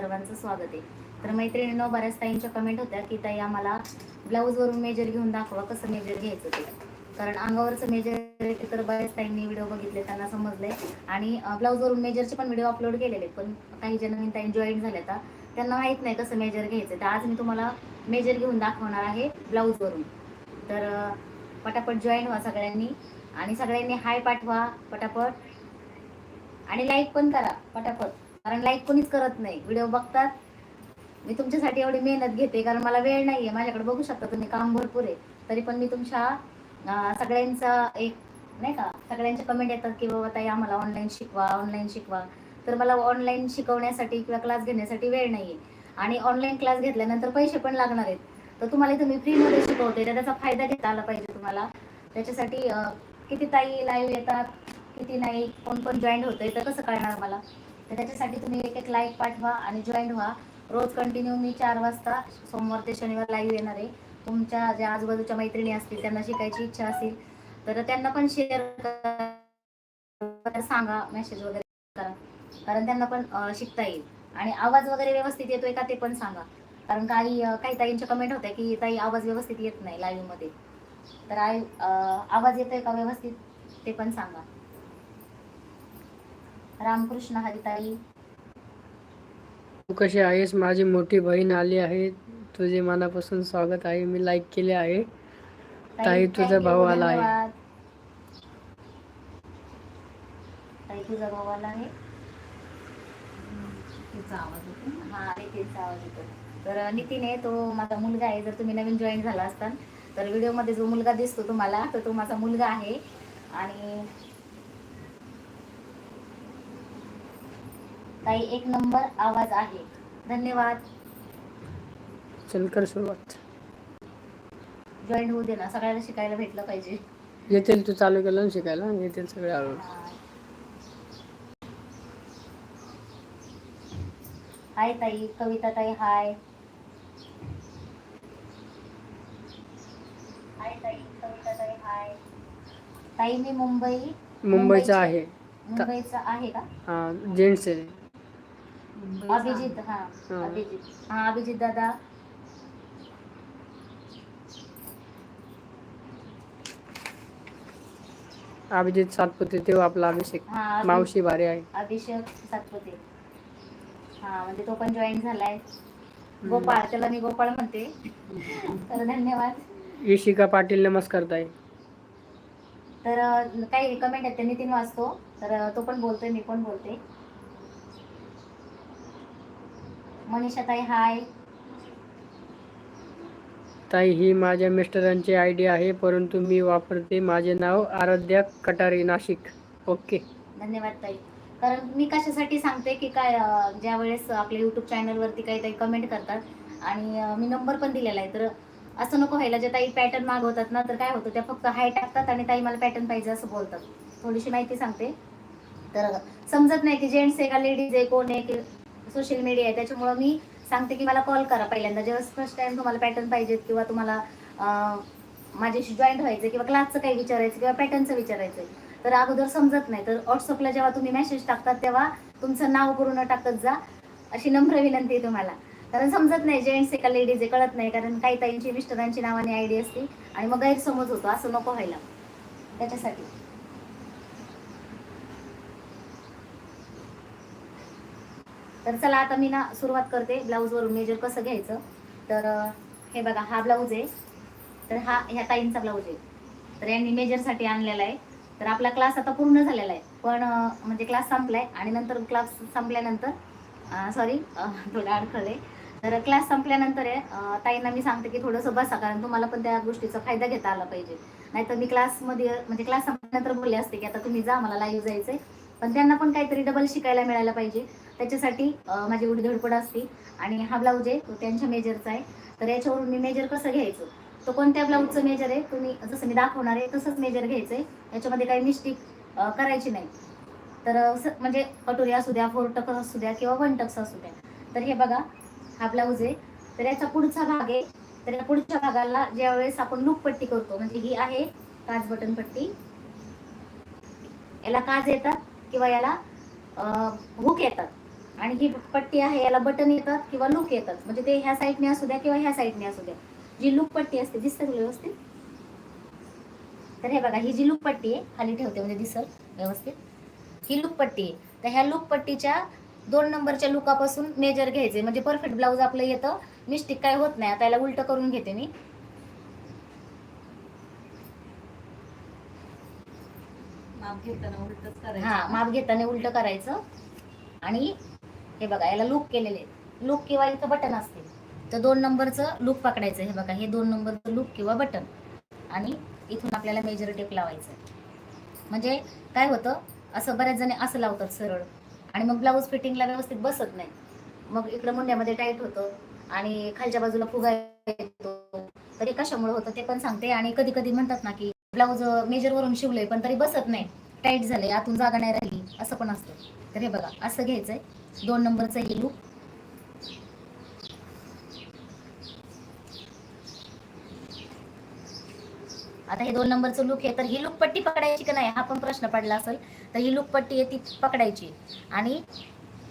सर्वांचं स्वागत आहे. तर मैत्रिणींनो बऱ्याच ताईंच्या कमेंट होत्या की ताई आम्हाला ब्लाऊजवरून मेजर घेऊन दाखवा कसं मेजर घ्यायचं ते. कारण अंगावरचं मेजर तर बऱ्याच ताईंनी व्हिडिओ बघितले त्यांना समजले आणि ब्लाऊजवरून मेजरचे पण व्हिडिओ अपलोड केलेले पण काही ज्या नवीन ताई जॉईन झाल्या तर त्यांना माहीत नाही कसं मेजर घ्यायचं तर आज मी तुम्हाला मेजर घेऊन दाखवणार आहे ब्लाऊजवरून तर पटापट जॉईन व्हा सगळ्यांनी. आणि सगळ्यांनी हाय पाठवा पटापट. आणि लाईक पण करा पटापट. कारण लाईक कोणीच करत नाही. व्हिडिओ बघतात. मी तुमच्यासाठी एवढी मेहनत घेते कारण मला वेळ नाही आहे माझ्याकडे बघू शकता तुम्ही काम भरपूर आहे. तरी पण मी तुमच्या सगळ्यांचा एक नाही का सगळ्यांचे कमेंट येतात की बाबा ताई आम्हाला ऑनलाईन शिकवा ऑनलाईन शिकवा. तर मला ऑनलाईन शिकवण्यासाठी किंवा क्लास घेण्यासाठी वेळ नाही आहे आणि ऑनलाईन क्लास घेतल्यानंतर पैसे पण लागणार आहेत. तर तुम्हाला तुम्ही फ्रीमध्ये शिकवते. तर त्याचा फायदा घेता आला पाहिजे तुम्हाला. त्याच्यासाठी किती ताई लाईव्ह येतात किती नाही कोण कोण जॉईन होतंय तर कसं कळणार मला? तर त्याच्यासाठी तुम्ही एक एक लाईक पाठवा आणि जॉईन व्हा. रोज कंटिन्यू मी चार वाजता सोमवार ते शनिवार लाईव्ह येणार आहे. तुमच्या ज्या आजूबाजूच्या मैत्रिणी असतील त्यांना शिकायची इच्छा असेल तर त्यांना पण शेअर सांगा मेसेज वगैरे करा. कारण त्यांना पण शिकता येईल. आणि आवाज वगैरे व्यवस्थित येतोय का ते पण सांगा. कारण काही काही ताईंच्या कमेंट होत्या की ताई आवाज व्यवस्थित येत नाही लाईव्हमध्ये. तर आय आवाज येतोय का व्यवस्थित? ते पण सांगा. रामकृष्ण हरिताई. तू कशी आहेस? माझी मोठी बहीण आली आहे. तुझे मनापासून स्वागत आहे. मी लाईक केले आहे. ताई, तुझा भाऊ आला आहे. ताई तुझा भाऊ आला आहे. हा नितीनचा आवाज येतो तर नितीन आहे तो माझा मुलगा आहे. जर तुम्ही नवीन जॉईन झाला असताल तर व्हिडिओमध्ये जो मुलगा दिसतो तुम्हाला तर तो माझा मुलगा आहे. आणि ताई एक नंबर आवाज आहे. धन्यवाद. चल कर सुरुवात. जॉईन होऊ दे ना सगळ्याला शिकायला भेटलं पाहिजे. येतील तू चालू केलं ना शिकायला येतील सगळे हळू हाय ताई कविता ताई हाय. हाय ताई कविता ताई हाय. ताई मी मुंबई. मुंबईचा आहे. मुंबईचा आहे का? हा जेंट्स आहे. अभिजित हा हा. अभिजित. हा अभिजित दादा. अभिजित सातपुते तेव्हा आपला अभिषेक हा अभि- मावशी भारी आहे. अभिषेक सातपुते. हा म्हणजे तो पण जॉईन झालाय. गोपाळ त्याला मी गोपाळ म्हणते. तर धन्यवाद. इशिका पाटील नमस्कार ताई. तर अं, काही कमेंट आहेत ते नितीन वाचतो. तर अं, तो पण बोलतोय मी पण बोलते. मनीषा ताई हाय. ताई ही माझ्या मिस्टरांची आय डी आहे परंतु मी वापरते माझे नाव आराध्या कटारी नाशिक. ओके. धन्यवाद ताई. कारण मी कशासाठी सांगते की काय अं, ज्या वेळेस आपल्या युट्यूब चॅनलवरती काही ताई कमेंट करतात आणि अं, मी नंबर पण दिलेला आहे तर असं नको व्हायला. जे ताई पॅटर्न मागवतात ना तर काय होतं त्या फक्त हाय टाकतात आणि ताई मला पॅटर्न पाहिजे असं बोलतात. थोडीशी माहिती सांगते. तर समजत नाही की जेंट्स आहे का लेडीज आहे कोण आहे की सोशल मीडिया आहे त्याच्यामुळं मी सांगते की मला कॉल करा पहिल्यांदा. जेव्हा फर्स्ट टाइम तुम्हाला पॅटर्न पाहिजेत किंवा तुम्हाला माझ्याशी जॉईंट व्हायचं किंवा क्लासचं काही विचारायचं किंवा पॅटर्नचं विचारायचं तर अगोदर समजत नाही. तर व्हॉट्सअपला जेव्हा तुम्ही मेसेज टाकतात तेव्हा तुमचं नाव पूर्ण टाकत जा अशी नम्र विनंती आहे तुम्हाला. कारण समजत नाही जेंट्स एका लेडीज आहे कळत नाही. कारण काही ताईंची मिस्टरांची नावाने आयडी असते आणि मग गैरसमज होतो असं नको व्हायला. त्याच्यासाठी. तर चला आता मी ना सुरुवात करते ब्लाऊजवरून मेजर कसं घ्यायचं. तर हे बघा हा ब्लाऊज आहे. तर हा ह्या ताईंचा ब्लाऊज आहे. तर यांनी मेजरसाठी आणलेला आहे. तर आपला क्लास आता पूर्ण झालेला आहे. पण म्हणजे क्लास संपलाय आणि नंतर क्लास संपल्यानंतर सॉरी थोडं अडखळले तर क्लास संपल्यानंतर आहे ताईंना मी सांगते की थोडंसं बसा कारण तुम्हाला पण त्या गोष्टीचा फायदा घेता आला पाहिजे. नाहीतर मी क्लासमध्ये म्हणजे क्लास संपल्यानंतर बोलले असते की आता तुम्ही जा मला लाईव्ह जायचंय. पण त्यांना पण काहीतरी डबल शिकायला मिळायला पाहिजे. त्याच्यासाठी माझी एवढी धडपड असते. आणि हा ब्लाऊज आहे तो त्यांच्या मेजरचा आहे. तर याच्यावरून मी मेजर कसं घ्यायचं? तो कोणत्या ब्लाऊजचं मेजर आहे? तुम्ही जसं मी दाखवणार आहे तसंच मेजर घ्यायचं आहे याच्यामध्ये काही मिस्टेक करायची नाही. तर म्हणजे कटोरी असू द्या फोर टक्स असू द्या किंवा वन टक्स असू द्या. तर हे बघा हा ब्लाऊज आहे. तर याचा पुढचा भाग आहे. तर या पुढच्या भागाला ज्या वेळेस आपण लूप पट्टी करतो म्हणजे ही आहे काज बटन पट्टी. याला काज येतात किंवा याला हुक येतात. आणि ही पट्टी आहे याला बटन येतात किंवा लूक येतात. म्हणजे ते ह्या साईडने असू द्या किंवा ह्या साईडने असू द्या. जी लूक पट्टी असते दिसते तुला व्यवस्थित? तर हे बघा ही जी लूक पट्टी आहे खाली ठेवते म्हणजे दिसल व्यवस्थित. ही लूक पट्टी आहे. तर ह्या लूक पट्टीच्या दोन नंबरच्या लुकापासून मेजर घ्यायचे. म्हणजे परफेक्ट ब्लाऊज आपलं येतं. मिस्टेक काय होत नाही. आता याला उलट करून घेते मी. घेताना हा माप घेताना उलट करायचं. आणि हे बघा याला लूक केलेले लूक किंवा इथं बटन असते तर दोन नंबरचं लूक पकडायचं हे बघा हे दोन नंबरचं लूक किंवा बटन आणि इथून आपल्याला मेजर टेप लावायचं म्हणजे काय होतं असं बऱ्याच जणी असं लावतात सरळ. आणि मग ब्लाऊज फिटिंगला व्यवस्थित बसत नाही. मग इकडं मुंड्यामध्ये टाईट होतं आणि खालच्या बाजूला फुगा येतो. तरी कशामुळे होतं ते पण सांगते. आणि कधी कधी म्हणतात ना की ब्लाऊज मेजरवरून शिवलंय पण तरी बसत नाही. टाईट झाले आतून जागा नाही राहिली असं पण असतं. तर हे बघा असं घ्यायचंय. दोन नंबरचं हे लूप आता हे दोन नंबरचं लूक आहे तर ही लूक पट्टी पकडायची का नाही हा पण प्रश्न पडला असेल. तर ही लूक पट्टी आहे ती पकडायची. आणि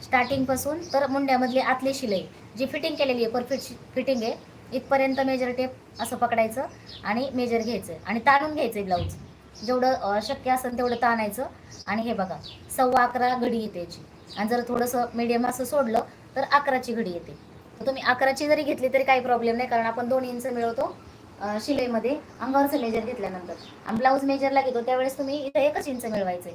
स्टार्टिंगपासून तर मुंड्यामधली आतली शिलाई जी फिटिंग केलेली आहे परफेक्ट फिटिंग आहे इथपर्यंत मेजर टेप असं पकडायचं आणि मेजर घ्यायचं आणि ताणून घ्यायचं ब्लाऊज जेवढं शक्य असेल तेवढं ताणायचं. आणि हे बघा सव्वा अकरा घडी येते याची. आणि जर थोडंसं मीडियम असं सोडलं तर अकराची घडी येते. तर तुम्ही अकराची जरी घेतली तरी काही प्रॉब्लेम नाही कारण आपण दोन इंच मिळवतो शिलाईमध्ये अंगावरचं मेजर घेतल्यानंतर. आणि ब्लाऊज मेजरला घेतो त्यावेळेस तुम्ही इथं एकच इंच मिळवायचं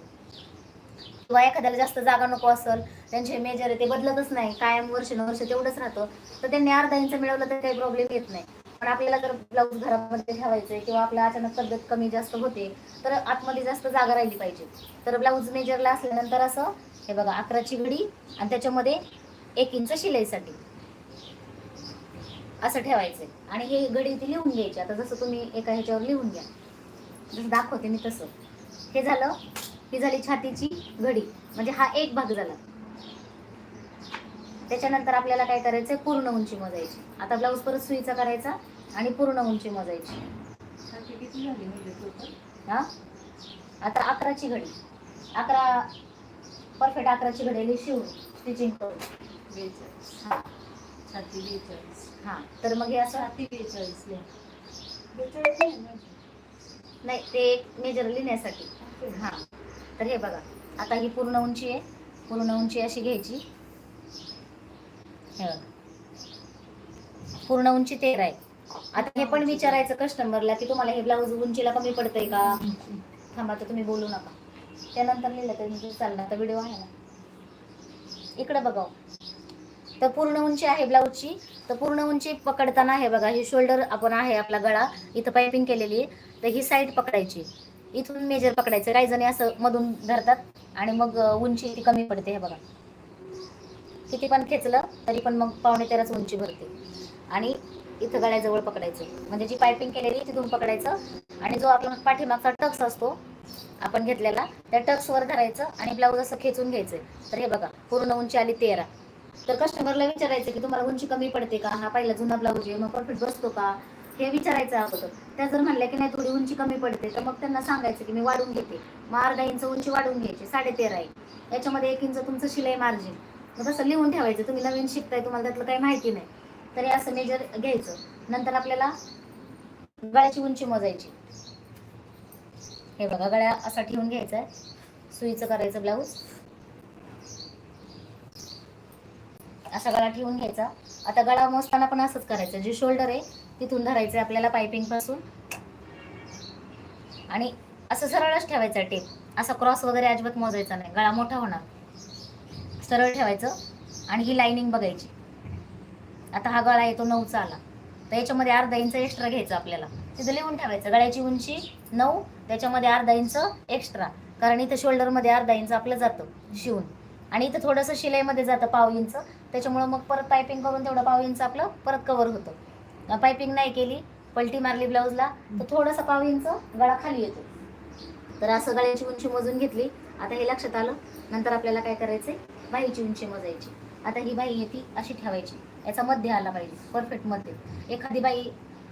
किंवा एखाद्याला जास्त जागा नको असेल त्यांचे मेजर आहे ते बदलतच नाही. कायम वर्षानुवर्ष तेवढंच राहतं. तर त्यांनी अर्धा इंच मिळवलं तर काही प्रॉब्लेम येत नाही. पण आपल्याला जर ब्लाऊज घरामध्ये ठेवायचं किंवा आपल्या अचानक तब्येत कमी जास्त होते तर आतमध्ये जास्त जागा राहिली पाहिजे. तर ब्लाऊज मेजरला असल्यानंतर असं हे बघा अकराची घडी आणि त्याच्यामध्ये एक इंच शिलाईसाठी. असं ठेवायचंय. आणि हे घडी ती लिहून घ्यायची. आता जसं तुम्ही एका ह्याच्यावर लिहून घ्या. जसं दाखवते मी तसं. हे झालं ही झाली छातीची घडी. म्हणजे हा एक भाग झाला. त्याच्यानंतर आपल्याला काय करायचंय? पूर्ण उंची मोजायची. आता ब्लाऊज परत सुईचा करायचा आणि पूर्ण उंची मोजायची. म्हणजे? हा? आता अकराची घडी. अकरा परफेक्ट अकराची घडी शिवून स्टिचिंग करून. बेचाळीस हा. छाती बेचाळीस हा. तर मग हे असं छाती बेचाळीस? नाही ते एक मेजर लिहिण्यासाठी. हा. तर हे बघा. आता ही पूर्ण उंची आहे. पूर्ण उंची अशी घ्यायची. हे बघा. पूर्ण उंची तेरा आहे. आता हे पण विचारायचं कस्टमरला की तुम्हाला हे ब्लाऊज उंचीला कमी पडतंय का? थांबा तर तुम्ही बोलू नका. त्यानंतर लिहिलं तर म्हणजे चालणार तर व्हिडिओ आहे ना. इकडं बघा हो. तर पूर्ण उंची आहे ब्लाऊजची तर पूर्ण उंची पकडताना आहे बघा ही शोल्डर आपण आहे आपला गळा इथं पायपिंग केलेली आहे. तर ही साईड पकडायची. इथून मेजर पकडायचं. काही जणी असं मधून धरतात आणि मग उंची ती कमी पडते हे बघा. किती पण खेचलं तरी पण मग पावणे तेराच उंची भरते. आणि इथं गळ्याजवळ पकडायचं. म्हणजे जी पायपिंग केलेली तिथून पकडायचं. आणि जो आपला पाठीमागचा टक्स असतो आपण घेतलेला त्या टक्सवर धरायचं आणि ब्लाऊज असं खेचून घ्यायचं. तर हे बघा पूर्ण उंची आली तेरा. तर कस्टमरला विचारायचं की तुम्हाला उंची कमी पडते का? हा पहिला जुना ब्लाऊज आहे मग परफेक्ट बसतो का? हे विचारायचं अगोदर. त्या जर म्हणल्या की नाही थोडी उंची कमी पडते. तर मग त्यांना सांगायचं की मी वाढून घेते. मग अर्धा इंच उंची वाढून घ्यायची साडे तेरा आहे. याच्यामध्ये एक इंच तुमचं शिलाई मार्जिन मग तसं लिहून ठेवायचं तुम्ही नवीन शिकताय तुम्हाला त्यातलं काही माहिती नाही. तरी असं मेजर घ्यायचं. नंतर आपल्याला गळ्याची उंची मोजायची. हे बघा गळ्या असा ठेवून घ्यायचा आहे सुईचं करायचं ब्लाऊज असा गळा ठेवून घ्यायचा. आता गळा मोजताना पण असंच करायचं. जे शोल्डर आहे तिथून धरायचं आपल्याला पायपिंगपासून. आणि असं सरळच ठेवायचा टेप असा क्रॉस वगैरे अजिबात मोजायचा नाही. गळा मोठा होणार. सरळ ठेवायचं. आणि ही लाईनिंग बघायची. आता हा गळा येतो नऊचा आला. तर याच्यामध्ये अर्धा इंच एक्स्ट्रा घ्यायचा आपल्याला. तिथं लिहून ठेवायचं. गळ्याची उंची नऊ त्याच्यामध्ये अर्धा इंच एक्स्ट्रा कारण इथं शोल्डरमध्ये अर्धा इंच आपलं जातं शिवून. आणि इथं थोडंसं शिलाईमध्ये जातं पाव इंच. त्याच्यामुळं मग परत पायपिंग करून तेवढं पाव इंच आपलं परत कवर होतं. पायपिंग नाही केली पलटी मारली ब्लाऊजला तर थोडंसं पाव इंच गळा खाली येतो. तर असं गळ्याची उंची मोजून घेतली. आता हे लक्षात आलं. नंतर आपल्याला काय करायचंय? बाईची उंची मोजायची. आता ही बाई येते अशी ठेवायची. याचा मध्य आला पाहिजे. परफेक्टमध्ये. एखादी बाई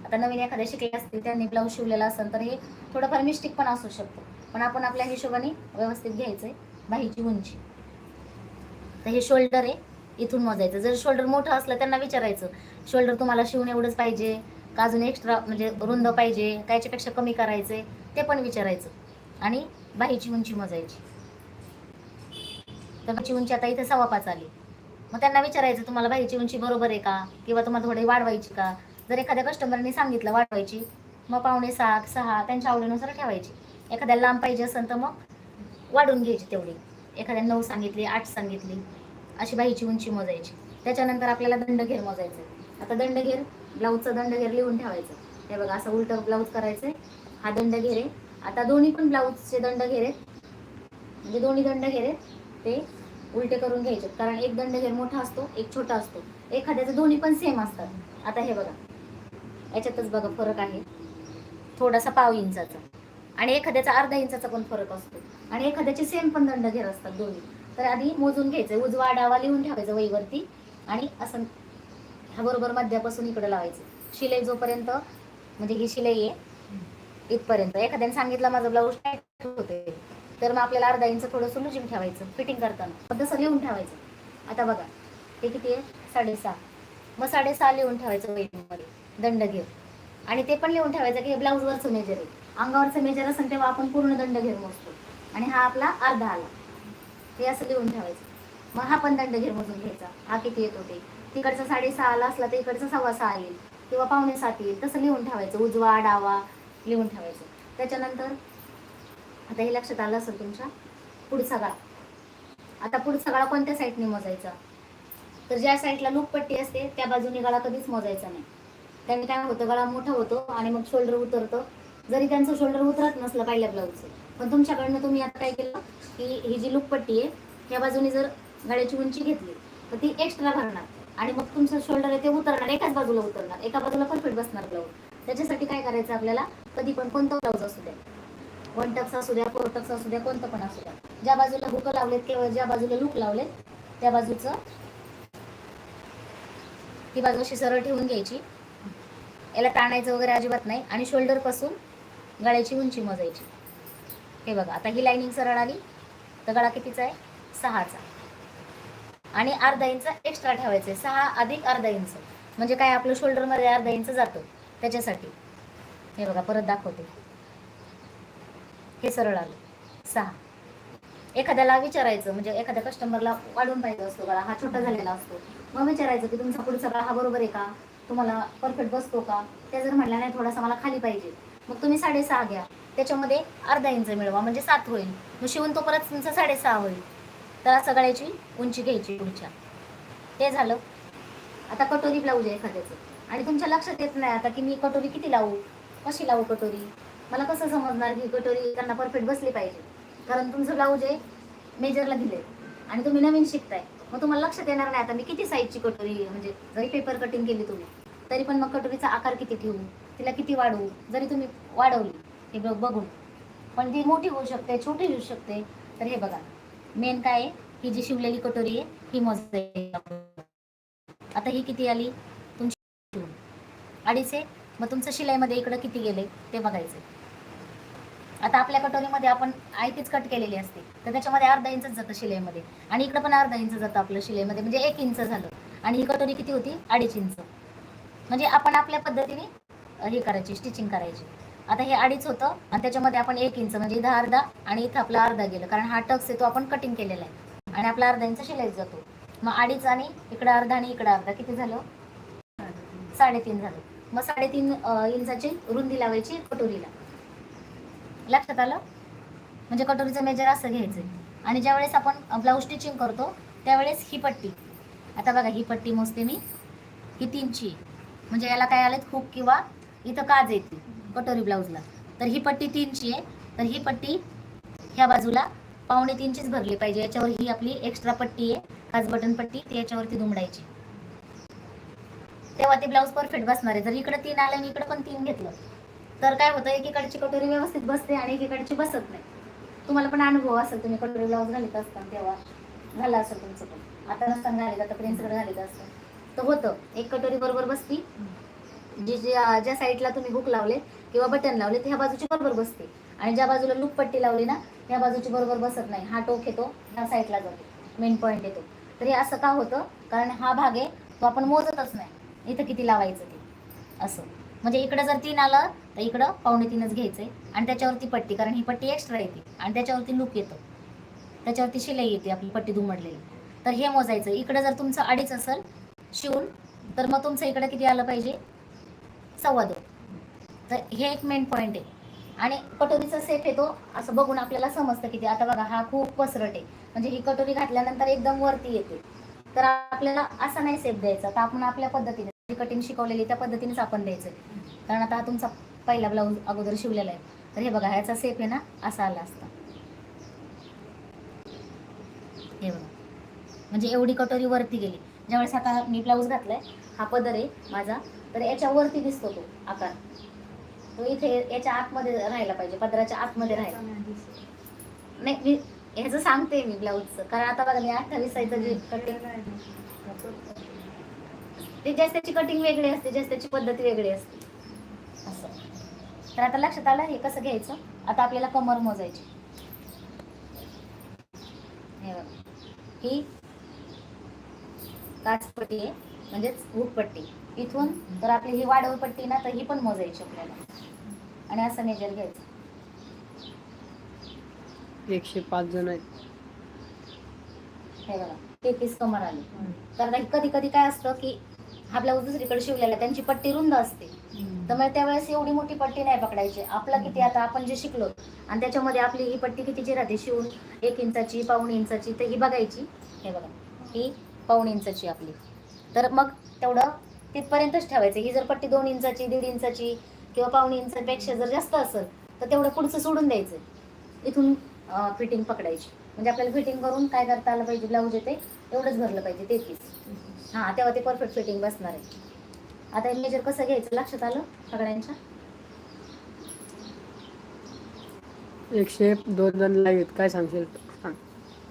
आता नवीन एखाद्या शिकले असतील त्यांनी ब्लाऊज शिवलेला असेल तर हे थोडंफार मिस्टेक पण असू शकतं. पण आपण आपल्या हिशोबाने व्यवस्थित घ्यायचंय बाहीची उंची. तर हे शोल्डर आहे इथून मोजायचं. जर शोल्डर मोठं असलं त्यांना विचारायचं शोल्डर तुम्हाला शिवून एवढंच पाहिजे? का अजून एक्स्ट्रा म्हणजे रुंद पाहिजे? कायच्यापेक्षा कमी करायचे ते पण विचारायचं. आणि बाहीची उंची मोजायची. तर उंची आता इथे सव्वा पाच आली. मग त्यांना विचारायचं तुम्हाला बाहीची उंची बरोबर आहे का? किंवा तुम्हाला थोडी वाढवायची का? जर एखाद्या कस्टमरने सांगितलं वाढवायची मग पावणे सात सहा त्यांच्या आवडीनुसार ठेवायची. एखाद्याला लांब पाहिजे असेल तर मग वाढून घ्यायची तेवढी. एखाद्या नऊ सांगितली आठ सांगितली अशी बाईची उंची मोजायची. त्याच्यानंतर आपल्याला दंडघेर मोजायचं. आता दंडघेर ब्लाऊजचा दंडघेर लिहून ठेवायचं. हे बघा असं उलटं ब्लाऊज करायचं हा दंडघेर आहे. आता दोन्ही पण ब्लाऊजचे दंडघेर आहेत. म्हणजे दोन्ही दंडघेर आहेत. ते उलटे करून घ्यायचे. कारण एक दंडघेर मोठा असतो एक छोटा असतो. एखाद्याचे दोन्ही पण सेम असतात. आता हे बघा. याच्यातच बघा फरक आहे. थोडासा पाव इंचाचा. आणि एखाद्याचा अर्धा इंचाचा पण फरक असतो. आणि एखाद्याचे सेम पण दंड घेर असतात दोन्ही. तर आधी मोजून घ्यायचं. उजवा डावा लिहून ठेवायचं वहीवरती. आणि असं ह्या बरोबर मध्यापासून इकडे लावायचं. शिलाई जोपर्यंत म्हणजे ही शिलाई आहे इथपर्यंत. एखाद्याने सांगितलं माझं ब्लाऊज टाईट होते तर मग आपल्याला अर्धा इंच थोडंसं लुजिंग ठेवायचं फिटिंग करताना. मग तसं लिहून ठेवायचं. आता बघा हे किती आहे? साडेसहा. मग साडेसहा लिहून ठेवायचं दंड दंडघेर आणि ते पण लिहून ठेवायचं की हे ब्लाऊजवरचं मेजर आहे. अंगावरचं मेजर असेल तेव्हा आपण पूर्ण दंड दंडघेर मोजतो आणि हा आपला अर्धा आला. हे असं लिहून ठेवायचं. मग हा पण दंड घेऊन मोजून घ्यायचा. हा किती येत होते? तिकडचा साडेसहा आला असला तर इकडचा सव्वा सहा येईल. किंवा पावणे सात येईल. तसं लिहून ठेवायचं. उजवा डावा लिहून ठेवायचं. त्याच्यानंतर आता हे लक्षात आलं असेल तुमच्या? पुढचा गाळा. आता पुढचा गाळा कोणत्या साईडने मोजायचा? तर ज्या साईडला लूपपट्टी असते त्या बाजूने गाळा कधीच मोजायचा नाही. त्याने काय होतं गळा मोठा होतो आणि मग शोल्डर उतरतं. जरी त्यांचं शोल्डर उतरत नसलं पहिल्या ब्लाऊजचं पण तुमच्याकडनं तुम्ही आता काय केलं की ही जी लुकपट्टी आहे ह्या बाजूने जर गळ्याची उंची घेतली तर ती एक्स्ट्रा भरणार. आणि मग तुमचं शोल्डर आहे ते उतरणार एकाच बाजूला उतरणार. एका बाजूला परफेक्ट बसणार ब्लाऊज त्याच्यासाठी काय करायचं आपल्याला? कधी पण कोणतं ब्लाऊज असू द्या. वन टक्स असू द्या फोर टक्स असू द्या कोणतं पण असू द्या. ज्या बाजूला हुक लावलेत किंवा ज्या बाजूला लूक लावलेत त्या बाजूचं ती बाजू अशी सरळ ठेवून घ्यायची. याला ताणायचं वगैरे अजिबात नाही. आणि शोल्डरपासून गळ्याची उंची मोजायची. हे बघा आता ही लाईनिंग सरळ आली. तर गळा कितीचा आहे? सहाचा. आणि अर्धा इंच एक्स्ट्रा ठेवायचं आहे. सहा अधिक अर्धा इंच म्हणजे काय? आपलं शोल्डरमध्ये अर्धा इंच जातो. त्याच्यासाठी. हे बघा परत दाखवते. हे सरळ आलं. सहा. एखाद्याला विचारायचं म्हणजे एखाद्या कस्टमरला वाढून पाहिजे असतो गळा. हा छोटा झालेला असतो. मग विचारायचं की तुमचा पुढचा गळा हा बरोबर आहे का? तुम्हाला परफेक्ट बसतो का? त्या जर म्हटल्या नाही थोडासा मला खाली पाहिजे. मग तुम्ही साडेसहा घ्या. त्याच्यामध्ये अर्धा इंच मिळवा म्हणजे सात होईल. मग शिवून तो परत तुमचा साडेसहा होईल. तर सगळ्याची उंची घ्यायची पुढच्या. ते झालं. आता कटोरी ब्लाऊज आहे एखाद्याचं. आणि तुमच्या लक्षात येत नाही आता की मी कटोरी किती लावू? कशी लावू कटोरी? मला कसं समजणार की कटोरी त्यांना परफेक्ट बसली पाहिजे? कारण तुमचं ब्लाऊज आहे मेजरला दिले आणि तुम्ही नवीन शिकताय. मग तुम्हाला लक्षात येणार नाही आता मी किती साईजची कटोरी म्हणजे जरी पेपर कटिंग केली तुम्ही तरी पण मग कटोरीचा आकार किती ठेवू तिला किती वाढवू जरी तुम्ही वाढवली हे बघ बघून. पण ती मोठी होऊ शकते छोटी होऊ शकते. तर हे बघा मेन काय आहे? ही जी शिवलेली कटोरी आहे ही मोजायची आता ही किती आली? तुमची अडीच आहे. मग तुमचं शिलाईमध्ये इकडं किती गेले? ते बघायचं आता आपल्या कटोरीमध्ये आपण आयतीच कट केलेली असते. तर त्याच्यामध्ये अर्धा इंच जातं शिलाईमध्ये. आणि इकडं पण अर्धा इंच जातं आपलं शिलाईमध्ये. म्हणजे एक इंच झालं. आणि ही कटोरी किती होती? अडीच इंच. म्हणजे आपण आपल्या पद्धतीने हे करायची स्टिचिंग करायची. आता हे अडीच होतं आणि त्याच्यामध्ये आपण एक इंच म्हणजे इथं अर्धा आणि इथं आपला अर्धा गेलं. कारण हा टक्स आहे तो आपण कटिंग केलेला आहे. आणि आपला अर्धा इंच शिलाईत जातो. मग अडीच आणि इकडं अर्धा आणि इकडं अर्धा किती झालं? साडेतीन झालं. मग साडेतीन इंचाची रुंदी लावायची कटोरीला. लक्षात आलं? म्हणजे कटोरीचं मेजर असं घ्यायचं आणि ज्यावेळेस आपण ब्लाऊज स्टिचिंग करतो त्यावेळेस ही पट्टी. आता बघा ही पट्टी मोजते मी. ही तीनची. म्हणजे याला काय आलेत? खूप किंवा इथं काज येते कटोरी ब्लाऊजला तर ही पट्टी तीनची आहे. तर ही पट्टी ह्या बाजूला पावणे तीनचीच भरली पाहिजे. याच्यावर ही आपली एक्स्ट्रा पट्टी आहे. काज बटन पट्टी ती याच्यावरती दुमडायची. तेव्हा ते ब्लाऊज परफेक्ट बसणार आहे. जर इकडे तीन आले आणि इकडे पण तीन घेतलं तर काय होतं एकीकडची कटोरी व्यवस्थित बसते आणि एकीकडची बसत नाही. तुम्हाला पण अनुभव असेल तुम्ही कटोरी ब्लाऊज घालीत असता तेव्हा. झालं असेल तुमचं पण. आता नसताना घालीत आता प्रिन्सकडे घालीत असतं तर होतं एक कटोरी बरोबर बसती. जी ज्या ज्या साईडला तुम्ही हुक लावले किंवा बटन लावले ह्या बाजूची बरोबर बसते. आणि ज्या बाजूला लूप पट्टी लावली ना त्या बाजूची बरोबर बसत नाही. हा टोक येतो ह्या साईडला जातो. मेन पॉईंट येतो. तर हे असं का होतं? कारण हा भाग आहे तो आपण मोजतच नाही. इथं किती लावायचं ते? असं. म्हणजे इकडं जर तीन आलं तर इकडं पावणे तीनच घ्यायचंय आणि त्याच्यावरती पट्टी कारण ही पट्टी एक्स्ट्रा येते. आणि त्याच्यावरती लूप येतो. त्याच्यावरती शिलाई येते आपली पट्टी दुमडलेली. तर हे मोजायचं. इकडं जर तुमचं अडीच असेल शिवून तर मग तुमचं इकडं किती आलं पाहिजे? सव्वा दोन. तर हे एक मेन पॉईंट आहे. आणि कटोरीचा सेफ येतो असं बघून आपल्याला समजतं किती आता बघा हा खूप पसरट आहे. म्हणजे ही कटोरी घातल्यानंतर एकदम वरती येते. तर आपल्याला असा नाही सेफ द्यायचा. तर आपण आपल्या पद्धतीने जी कटिंग शिकवलेली त्या पद्धतीनेच आपण द्यायचं. कारण आता हा तुमचा पहिला ब्लाऊज अगोदर शिवलेला आहे. तर हे बघा ह्याचा सेफ आहे ना असा आला असता. हे बघा. म्हणजे एवढी कटोरी वरती गेली. ज्यावेळेस आता मी ब्लाऊज घातलाय हा पदर आहे माझा तर याच्या वरती दिसतो तो आकार. तो इथे याच्या आतमध्ये राहायला पाहिजे पदराच्या आतमध्ये राहायला. नाही मी ह्याचं सांगते मी ब्लाऊजचं. कारण आता बघा मी अठ्ठावीस साईजचं जे कटिंग ते ज्यास त्याची कटिंग वेगळी असते ज्यास त्याची पद्धत वेगळी असते. असं तर आता लक्षात आलं हे कसं घ्यायचं? आता आपल्याला कमर मोजायची. हे बघा. ही काचपट्टी आहे म्हणजेच हुकपट्टी इथून तर आपली ही वाढव पट्टी ना तर ही पण मोजायची आपल्याला. आणि असं मेजर घ्यायचं. एकशे पाच जण आहेत. हे बघा तेहतीस कमर आली. तर कधी कधी काय असतं की हा ब्लाऊज दुसरीकडे शिवलेला त्यांची पट्टी रुंद असते. तर मग त्यावेळेस एवढी मोठी पट्टी नाही पकडायची. आपला किती आता आपण जे शिकलो आणि त्याच्यामध्ये आपली ही पट्टी कितीची राहते शिवून एक इंचाची पाऊण इंचाची तर ही बघायची. हे बघा ही पाऊण इंचाची आपली. तर मग तेवढं तिथपर्यंतच ठेवायचं. ही जर पट्टी दोन इंचाची दीड इंचाची किंवा पाऊण इंचापेक्षा जर जास्त असेल तर तेवढं पुढचं सोडून द्यायचं. इथून फिटिंग पकडायची. म्हणजे आपल्याला फिटिंग करून काय करता आलं पाहिजे ब्लाऊज येते एवढंच भरलं पाहिजे तेहतीस हां तेव्हा ते परफेक्ट फिटिंग बसणार आहे. आता हे मेजर कसं घ्यायचं? लक्षात आलं सगळ्यांच्या? एकशे दोन जण लाईव्ह आहेत. काय सांगशील?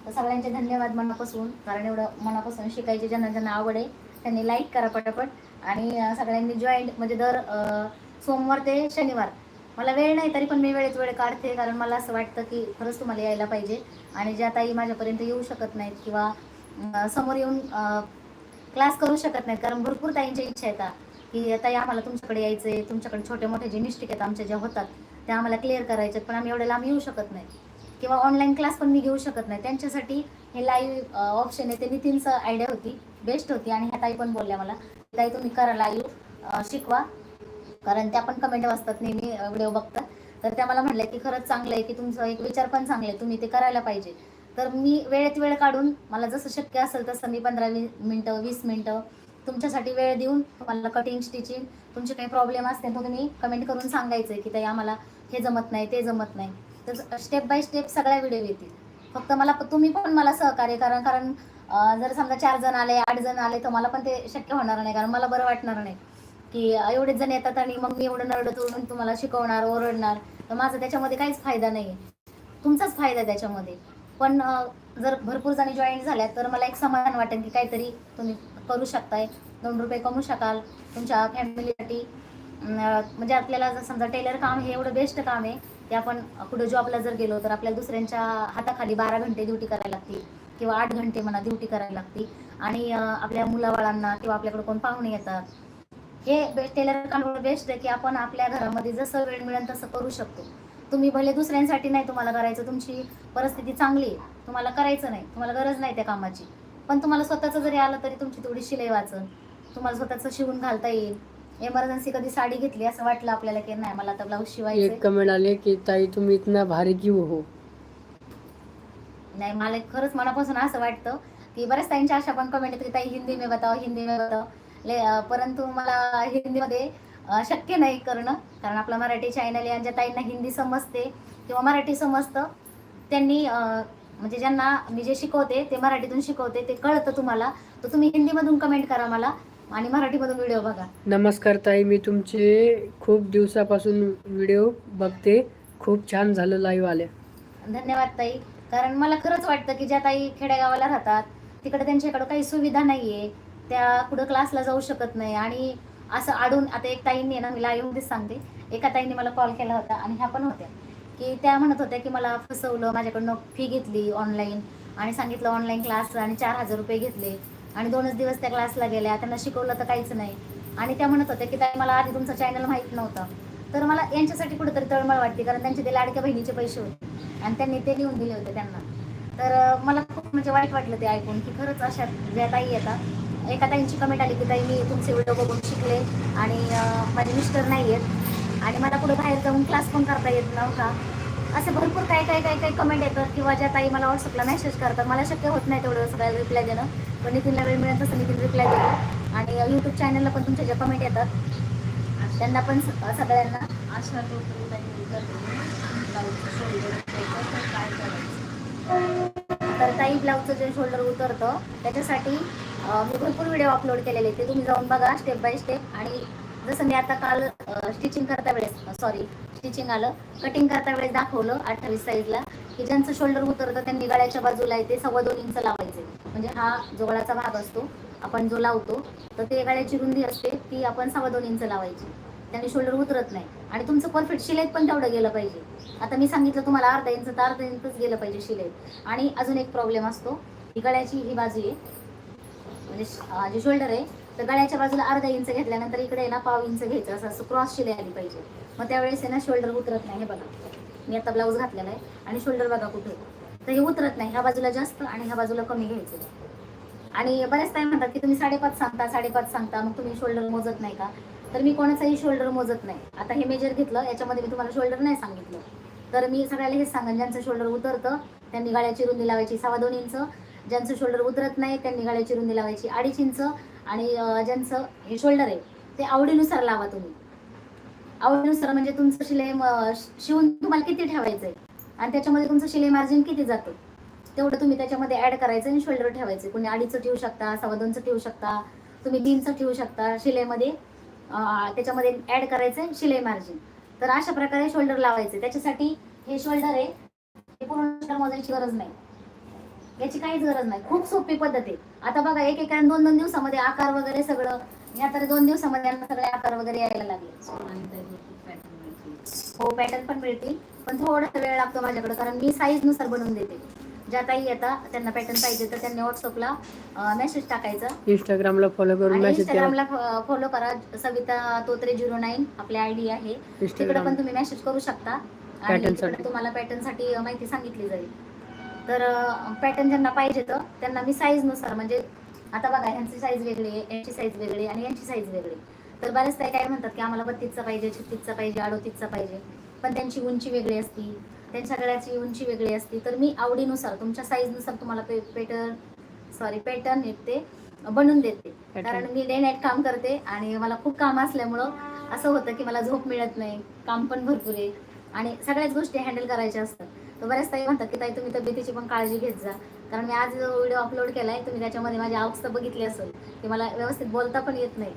तर सगळ्यांचे धन्यवाद मनापासून कारण एवढं मनापासून शिकायचे ज्यांना ज्यांना आवड आहे त्यांनी लाईक करा पटापट. आणि सगळ्यांनी जॉईंट म्हणजे दर सोमवार ते शनिवार. मला वेळ नाही तरी पण मी वेळेत वेळ काढते कारण मला असं वाटतं की खरंच तुम्हाला यायला पाहिजे. आणि ज्या ताई माझ्यापर्यंत येऊ शकत नाहीत किंवा समोर येऊन क्लास करू शकत नाहीत कारण भरपूर ताईंच्या इच्छा येतात की ताई आम्हाला तुमच्याकडे यायचं आहे तुमच्याकडे छोटे मोठे जे मिस्टेक आहेत आमच्या ज्या होतात त्या आम्हाला क्लिअर करायचे पण आम्ही एवढे लांब येऊ शकत नाही. किंवा ऑनलाईन क्लास पण मी घेऊ शकत नाही. त्यांच्यासाठी हे लाईव्ह ऑप्शन आहे ते नितीनचं आयडिया होती. बेस्ट होती आणि ह्या ताई पण बोलल्या मला ताई तुम्ही करा लाईव्ह शिकवा. कारण त्या पण कमेंट वाचतात नेहमी व्हिडिओ बघतात. तर त्या मला म्हटलं की खरंच चांगलं आहे की तुमचं एक विचार पण चांगला आहे. तुम्ही ते करायला पाहिजे. तर मी वेळेत वेळ काढून मला जसं शक्य असेल तसं मी पंधरा वी मिनटं वीस मिनटं तुमच्यासाठी वेळ देऊन तुम्हाला कटिंग स्टिचिंग तुमचे काही प्रॉब्लेम असतील तर तुम्ही कमेंट करून सांगायचं की ताई आम्हाला हे जमत नाही ते जमत नाही. तर स्टेप बाय स्टेप सगळ्या व्हिडिओ येतील. फक्त मला तुम्ही पण मला सहकार्य करा कारण जर समजा चार जण आले आठ जण आले तर मला पण ते शक्य होणार नाही कारण मला बरं वाटणार नाही की एवढेच जण येतात आणि मग मी एवढं नरडत उडून तुम्हाला शिकवणार ओरडणार. तर माझा त्याच्यामध्ये काहीच फायदा नाही आहे तुमचाच फायदा आहे त्याच्यामध्ये. पण जर भरपूर जणी जॉईन झाल्या तर मला एक समाधान वाटेल की काहीतरी तुम्ही करू शकताय. दोन रुपये कमवू शकाल तुमच्या फॅमिलीसाठी म्हणजे आपल्याला जर समजा टेलर काम हे एवढं बेस्ट काम आहे की आपण कुठं जॉबला जर गेलो तर आपल्याला दुसऱ्यांच्या हाताखाली बारा घंटे ड्युटी करायला लागते किंवा आठ घंटे म्हणा ड्युटी करायला लागते आणि आपल्या मुलाबाळांना किंवा आपल्याकडे कोण पाहुणे येतात. हे टेलर काम एवढं बेस्ट आहे की आपण आपल्या घरामध्ये जसं वेळ मिळेल तसं करू शकतो. तुम्ही भले दुसऱ्यांसाठी नाही तुम्हाला करायचं तुमची परिस्थिती चांगली आहे. तुम्हाला करायचं नाही तुम्हाला गरज नाही त्या कामाची. पण तुम्हाला स्वतःचं जरी आलं तरी तुमची थोडी शिलाई वाचन. तुम्हाला स्वतःचं शिवून घालता येईल. एमर्जन्सी कधी साडी घेतली असं वाटलं आपल्याला की नाही मला आता ब्लाऊज शिवायचं एक कमेंट आले की ताई तुम्ही इतना भारी क्यों हो. नाही मला खरंच मनापासून असं वाटतं की बऱ्याच ताईंच्या अशा पण कमेंट येतात की ताई हिंदी में बताओ हिंदी में बताओ. ले परंतु मला हिंदीमध्ये शक्य नाही करणं. कारण आपला मराठी चॅनल आहे आणि ज्या ताईंना हिंदी समजते किंवा मराठी समजतं त्यांनी म्हणजे ज्यांना मी जे शिकवते ते मराठीतून शिकवते ते कळतं तुम्हाला. तर तुम्ही हिंदीमधून कमेंट करा मला आणि मराठीमधून व्हिडिओ बघा. नमस्कार ताई मी तुमचे खूप दिवसापासून व्हिडिओ बघते. खूप छान झालं लाईव्ह आल्या धन्यवाद ताई. कारण मला खरंच वाटतं की ज्या ताई खेडेगावाला राहतात तिकडे त्यांच्याकडे काही सुविधा नाहीये. त्या कुठं क्लासला जाऊ शकत नाही. आणि असं आडून आता एक ताईंनी ना मी लाईव्हमध्येच सांगते. एका ताईंनी मला कॉल केला होता आणि ह्या पण होत्या. की त्या म्हणत होत्या की मला फसवलं माझ्याकडनं फी घेतली ऑनलाईन आणि सांगितलं ऑनलाईन क्लास आणि चार हजार रुपये घेतले. आणि दोनच दिवस त्या क्लासला गेल्या त्यांना शिकवलं तर काहीच नाही. आणि त्या म्हणत होत्या की ताई मला आधी तुमचं चॅनल माहीत नव्हतं. तर मला यांच्यासाठी कुठेतरी तळमळ वाटते कारण त्यांचे ते लाडक्या बहिणीचे पैसे होते. आणि त्यांनी ते लिहून दिले होते त्यांना. तर मला खूप म्हणजे वाईट वाटलं ते ऐकून की खरंच अशा ज्या ताई येतात एका ताईंची कमेंट आली की ताई मी तुमचे व्हिडिओ बघून शिकले आणि माझे मिस्टर नाही आहेत आणि मला कुठं बाहेर जाऊन क्लास पण करता येत नव्हता. असे भरपूर काही काही काही काही कमेंट येतात किंवा ज्या ताई मला व्हॉट्सअपला मेसेज करतात. मला शक्य होत नाही तेवढं सगळ्याला रिप्लाय देणं. पण नितीनला वेळ मिळेल तसं नितीन रिप्लाय देतो. आणि यूट्यूब चॅनलला पण तुमच्या ज्या कमेंट येतात त्यांना पण सगळ्यांना. तर काय ताई ब्लाऊजचं जे शोल्डर उतरतं त्याच्यासाठी मी भरपूर व्हिडिओ अपलोड केलेले ते तुम्ही जाऊन बघा स्टेप बाय स्टेप आणि जसं मी आता काल स्टिचिंग करता वेळेस सॉरी स्टिचिंग आलं. कटिंग करता वेळेस दाखवलं अठ्ठावीस साईजला की ज्यांचं शोल्डर उतरतं त्यांनी गळ्याच्या बाजूला आहे ते सव्वा दोन इंच लावायचे. म्हणजे हा जो गळाचा भाग असतो आपण जो लावतो तर ते गळ्याची रुंदी असते ती आपण सव्वा दोन इंच लावायची. त्यांनी शोल्डर उतरत नाही. आणि तुमचं परफेक्ट शिलाईत पण तेवढं गेलं पाहिजे. आता मी सांगितलं तुम्हाला अर्धा इंच तर अर्धा इंचच गेलं पाहिजे शिलाईत आणि अजून एक प्रॉब्लेम असतो ही गळ्याची ही बाजू आहे म्हणजे जे शोल्डर आहे तर गळ्याच्या बाजूला अर्धा इंच घेतल्यानंतर इकडे ना पाव इंच घ्यायचं. असं असं क्रॉस शिलाई आली पाहिजे. मग त्यावेळेस आहे ना शोल्डर उतरत नाही हे बघा. मी आता ब्लाऊज घातलेला आहे आणि शोल्डर बघा कुठे. तर हे उतरत नाही ह्या बाजूला जास्त आणि ह्या बाजूला कमी घ्यायचं. आणि बऱ्याच टाइम म्हणतात की तुम्ही साडेपाच सांगता साडेपाच सांगता मग तुम्ही शोल्डर मोजत नाही का? तर मी कोणाचाही शोल्डर मोजत नाही. आता हे मेजर घेतलं याच्यामध्ये मी तुम्हाला शोल्डर नाही सांगितलं. तर मी सगळ्याला हेच सांगेन ज्यांचं शोल्डर उतरतं त्यांनी गाळ्याची रुंदी लावायची सव्वा दोन इंच. ज्यांचं शोल्डर उतरत नाही त्यांनी गाळ्याची रुंदी लावायची अडीच इंच. आणि ज्यांचं हे शोल्डर आहे ते आवडीनुसार लावा तुम्ही. आवडीनुसार म्हणजे तुमचं शिलाई शिवून तुम्हाला किती ठेवायचं आहे आणि त्याच्यामध्ये तुमचं शिलाई मार्जिन किती जातं? तेवढं तुम्ही त्याच्यामध्ये ऍड करायचं आणि शोल्डर ठेवायचे. कोणी अडीचं ठेवू शकता सव्वा दोनचं ठेवू शकता तुम्ही तीनचं ठेवू शकता शिलाईमध्ये. त्याच्यामध्ये ऍड करायचं शिलाई मार्जिन तर अशा प्रकारे शोल्डर लावायचे. त्याच्यासाठी हे शोल्डर आहे हे पूर्ण मोजायची गरज नाही. याची काहीच गरज नाही. खूप सोपी पद्धत आहे. आता बघा एक एक दोन दोन दिवसामध्ये आकार वगैरे सगळं या तर दोन दिवसामध्ये यांना सगळे आकार वगैरे यायला लागले. हो पॅटर्न पण मिळतील. पण थोडासा वेळ लागतो माझ्याकडे कारण मी साईजनुसार बनवून देते. ज्या ताई येतात त्यांना पॅटर्न पाहिजे तर त्यांनी व्हॉट्सअपला मेसेज टाकायचा. इंस्टाग्रामला फॉलो करून आणि इंस्टाग्रामला फॉलो करा. सविता तोत्रे झिरो नाईन आपली आय डी आहे. तिकडे पण तुम्ही मेसेज करू शकता. आणि Pattern तिकडे साठी. तुम्हाला पॅटर्नसाठी माहिती सांगितली जाईल. तर पॅटर्न ज्यांना पाहिजे तर त्यांना मी साईजनुसार म्हणजे आता बघा ह्यांची साईज वेगळी आहे यांची साईज वेगळी आणि यांची साईज वेगळी. तर बरेच ताई काय म्हणतात की आम्हाला बत्तीसचा पाहिजे छत्तीसचा पाहिजे अडोतीसचा पाहिजे. पण त्यांची उंची वेगळी असती त्यांच्या गळ्याची उंची वेगळी असती. तर मी आवडीनुसार तुमच्या साईजनुसार तुम्हाला पे पॅटर्न सॉरी पॅटर्न ते बनवून देते. कारण मी डे नाईट काम करते आणि मला खूप काम असल्यामुळं असं होतं की मला झोप मिळत नाही काम पण भरपूर आहे. आणि सगळ्याच गोष्टी हँडल करायच्या असतात. तर बऱ्याच ताई म्हणतात की ताई तुम्ही तब्येतीची पण काळजी घेत जा. कारण मी आज व्हिडिओ अपलोड केला आहे तुम्ही त्याच्यामध्ये माझी अवस्था बघितली असेल की मला व्यवस्थित बोलता पण येत नाही.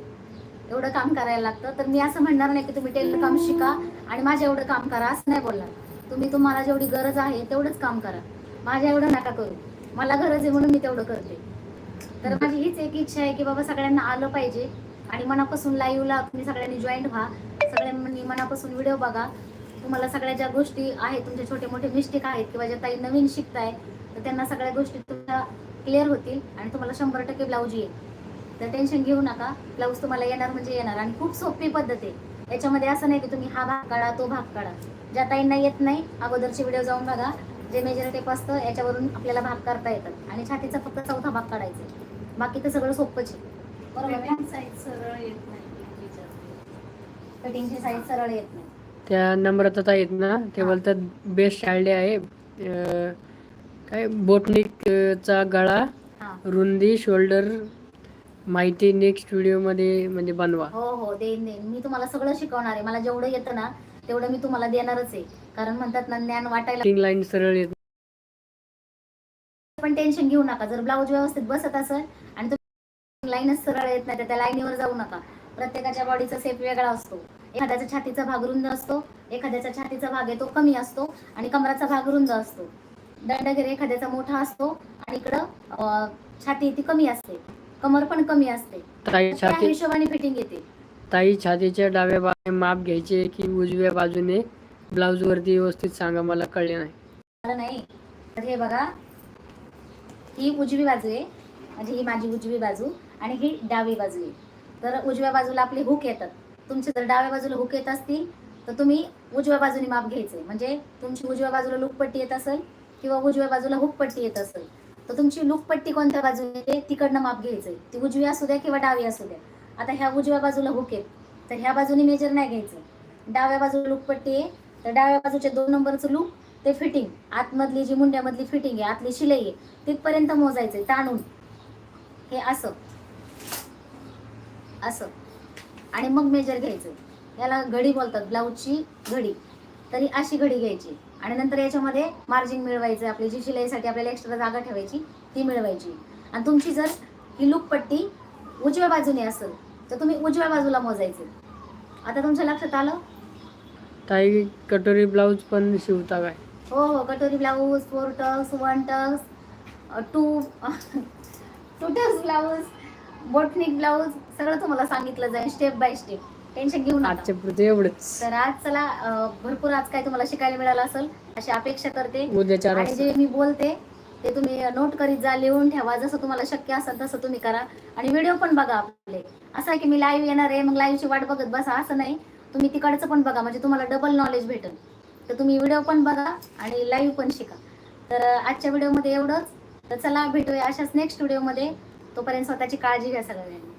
एवढं काम करायला लागतं. तर मी असं म्हणणार नाही की तुम्ही टेलर काम शिका आणि माझ्या एवढं काम करा असं नाही बोलणार. तुम्ही तुम्हाला जेवढी गरज आहे तेवढंच काम करा. माझ्या एवढं नका करू. मला गरज आहे म्हणून मी तेवढं करते. तर माझी हीच एक इच्छा आहे की बाबा सगळ्यांना आलं पाहिजे आणि मनापासून लाईव्हला तुम्ही सगळ्यांनी जॉईन व्हा. सगळ्यांनी मनापासून व्हिडिओ बघा. तुम्हाला सगळ्या ज्या गोष्टी आहेत तुमच्या छोटे मोठे मिस्टेक आहेत किंवा ज्या काही नवीन शिकताय तर त्यांना सगळ्या गोष्टी तुमच्या क्लिअर होतील आणि तुम्हाला शंभर टक्के ब्लाऊज येईल. तर टेन्शन घेऊ नका. ब्लाऊज तुम्हाला येणार म्हणजे येणार. आणि खूप सोपी पद्धत आहे. याच्यामध्ये असं नाही की तुम्ही हा भाग काढा तो भाग काढा. ज्या ताईंना येत नाही अगोदरचे व्हिडिओ जाऊन बघा. जे मेजर टेप असतं याच्यावरून आपल्याला भाग करता येतात. आणि छातीचा फक्त चौथा भाग काढायचा आहे. बाकी तर सगळं सोपंच आहे. बरोबर सरळ येत नाही. कटिंगची साईज सरळ येत नाही. त्या नम्रता आहेत ना ते. बोलतात बेस्ट आयडिया आहे. काय बोटनिकचा गळा हा. रुंदी शोल्डर माहिती नेक्स्ट व्हिडिओमध्ये म्हणजे बनवा. हो हो. देईन देईन मी तुम्हाला सगळं शिकवणार आहे. मला जेवढं येतं ना तेवढं मी तुम्हाला देणारच आहे. कारण म्हणतात ना ज्ञान वाटायला लाईन सरळ येत पण टेन्शन घेऊ नका. जर ब्लाऊज व्यवस्थित बसत असेल आणि तुम्ही लाईनच सरळ येत नाही तर त्या लाईनीवर जाऊ नका. प्रत्येकाच्या बॉडीचा सेप वेगळा असतो. एखाद्याचा छातीचा भाग रुंद असतो. एखाद्याचा छातीचा भाग आहे तो कमी असतो. आणि कमराचा भाग रुंद असतो. दंडगिरी एखाद्याचा मोठा असतो आणि इकडं छाती ती कमी असते. कमर पण कमी असते. त्या हिशोबाने फिटिंग येते. ताई छातीच्या डाव्या बाजूने माप घ्यायचे की उजव्या बाजूने ब्लाऊज वरती व्यवस्थित सांगा मला कळले नाही. नाही. तर हे बघा ही उजवी बाजू आहे. म्हणजे ही माझी उजवी बाजू आणि ही डावी बाजू आहे. तर उजव्या बाजूला आपले हुक येतात. तुमचे जर डाव्या बाजूला हुक येत असतील तर तुम्ही उजव्या बाजूने माप घ्यायचे. म्हणजे तुमची उजव्या बाजूला लुकपट्टी येत असेल किंवा उजव्या बाजूला हुकपट्टी येत असेल तर तुमची लुकपट्टी कोणत्या बाजूने येते? तिकडनं माप घ्यायचंय. ती उजवी असू द्या किंवा डावी असू द्या. आता ह्या उजव्या बाजूला हुक आहे तर ह्या बाजूने मेजर नाही घ्यायचं. डाव्या बाजूला लुकपट्टी आहे तर डाव्या बाजूचे दोन नंबरचं लूक ते फिटिंग आतमधली जी मुंड्यामधली फिटिंग आहे आतली शिलाई आहे तिथपर्यंत मोजायचंय ताणून. हे असं. असं. आणि मग मेजर घ्यायचं याला घडी बोलतात ब्लाऊजची घडी. तरी अशी घडी घ्यायची. आणि नंतर याच्यामध्ये मार्जिन मिळवायचं आपली जी शिलाईसाठी आपल्याला एक्स्ट्रा जागा ठेवायची ती मिळवायची. आणि तुमची जर ही लूक पट्टी उजव्या बाजूने असेल तर तुम्ही उजव्या बाजूला मोजायचं. आता तुमच्या लक्षात आलं? ताई कटोरी ब्लाऊज पण शिवता काय? हो हो कटोरी blouse four tucks one tucks two two tucks blouse boat neck blouse सगळं तुम्हाला सांगितलं जाईल स्टेप बाय स्टेप टेन्शन घेऊ नका. आजच्या पुरते एवढंच. तर आज चला अं, भरपूर आज काय तुम्हाला शिकायला मिळालं असेल अशी अपेक्षा करते. उद्या चार आणि वाजता. जे मी बोलते ते तुम्ही नोट करीत जा लिहून ठेवा. जसं तुम्हाला शक्य असेल तसं तुम्ही करा. आणि व्हिडिओ पण बघा आपले. असं आहे की मी लाईव्ह येणार आहे मग लाईव्हची वाट बघत बसा. असं नाही. तुम्ही तिकडचं पण बघा. म्हणजे तुम्हाला डबल नॉलेज भेटेल. तर तुम्ही व्हिडिओ पण बघा आणि लाईव्ह पण शिका. तर आजच्या व्हिडिओमध्ये एवढंच. तर चला भेटूया अशाच नेक्स्ट व्हिडिओमध्ये तोपर्यंत स्वतःची काळजी घ्या सगळ्यांनी.